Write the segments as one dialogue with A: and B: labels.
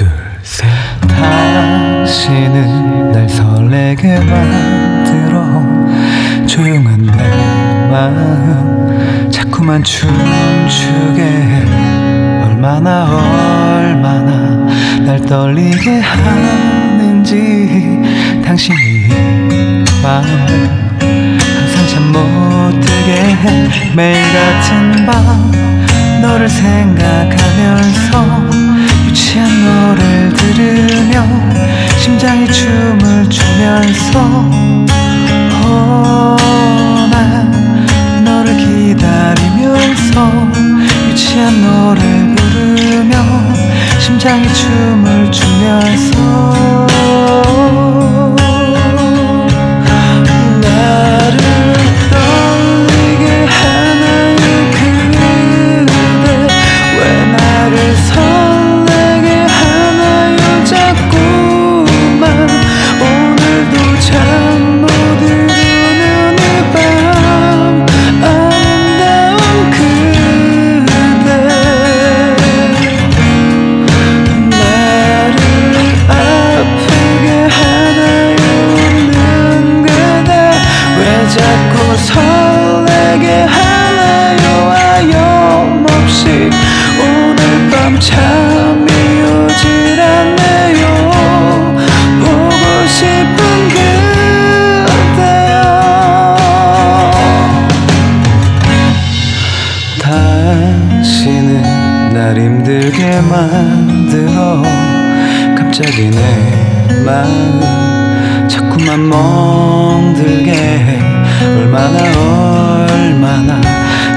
A: 둘셋. 당신은 날 설레게 만들어 조용한 내 마음 자꾸만 춤추게 해. 얼마나 얼마나 날 떨리게 하는지 당신이 이 마음을 항상 잠 못 들게 해. 매일 같은 밤 너를 생각하면서 심장이 춤을 추면서 갑자기 내 마음 자꾸만 멍들게 해. 얼마나 얼마나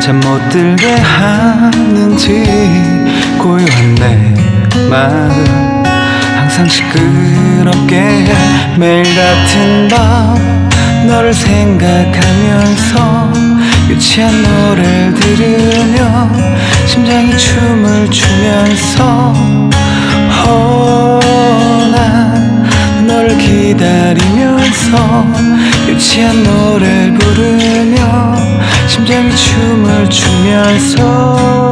A: 잠 못 들게 하는지 고요한 내 마음. 항상 시끄럽게 해. 매일 같은 밤 너를 생각하면서 유치한 노래를 들으며 심장이 춤을 추면서 기다리면서 유치한 노래를 부르며 심장이 춤을 추면서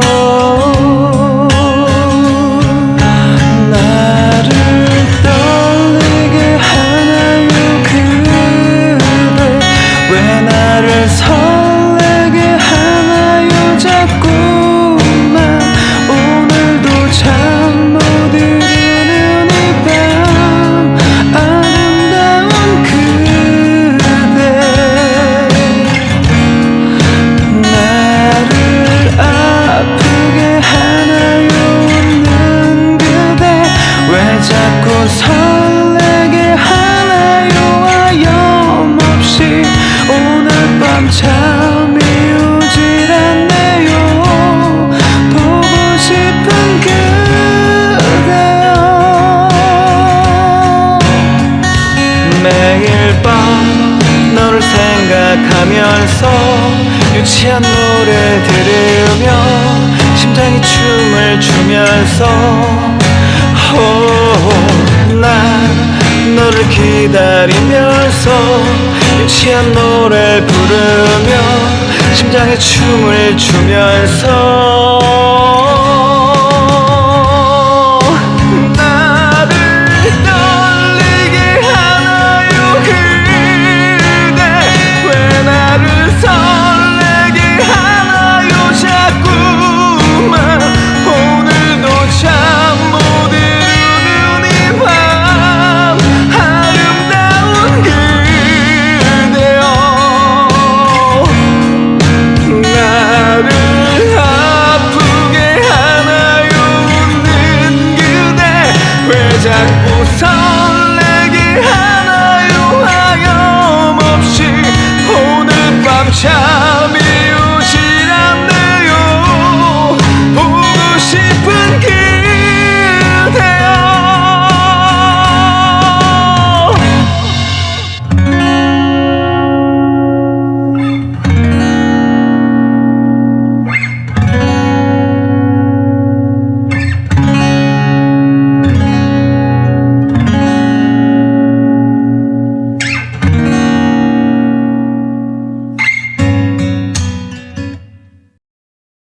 A: 설레게 하나요 하염없이 오늘 밤 잠이 오질 않네요. 보고 싶은 그대여. 매일 밤 너를 생각하면서 유치한 노래 들으며 심장이 춤을 추면서 기다리면서 유치한 노래 부르며 심장에 춤을 추면서